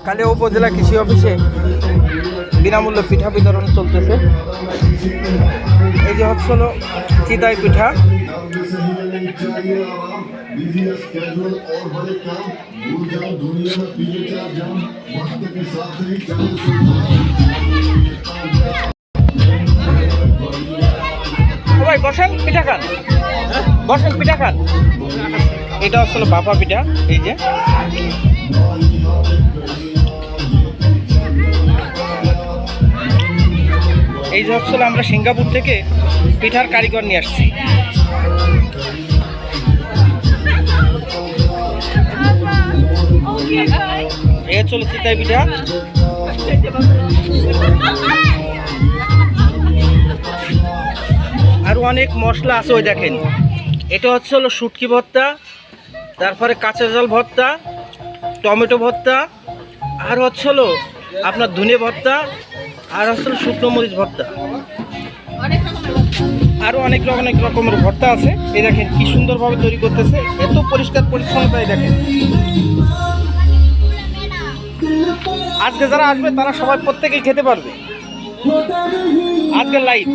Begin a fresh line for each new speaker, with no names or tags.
কালিয়া উপজেলা কৃষি অফিসে বিনামূল্য পিঠা বিতরণ চলতেছে। এই যে হচ্ছে হলো চিদাই পিঠা। বসেন, পিঠা খান। বসেন, পিঠা খান। এটা হচ্ছে বাপা পিঠা, এই যে। এই যে হচ্ছে হলো আমরা সিঙ্গাপুর থেকে পিঠার কারিগর নিয়ে আসছি। হচ্ছে হলো চিতাই পিঠা। আরও অনেক মশলা আছে ওই দেখেন। এটা হচ্ছে হলো শুটকি ভর্তা, তারপরে কাঁচা জল ভর্তা, টমেটো ভর্তা, আর হচ্ছে হলো আপনার ধনে ভর্তা আর হলো শুকনো মরিচ ভর্তা। আরও অনেক অনেক রকমের ভর্তা আছে। এই দেখেন কি সুন্দরভাবে তৈরি করতেছে। এত পরিষ্কার পরিচ্ছন্নতায় দেখেন। আজকে যারা আসবে, তারা সবাই প্রত্যেকেই খেতে পারবে। আজকে লাইভ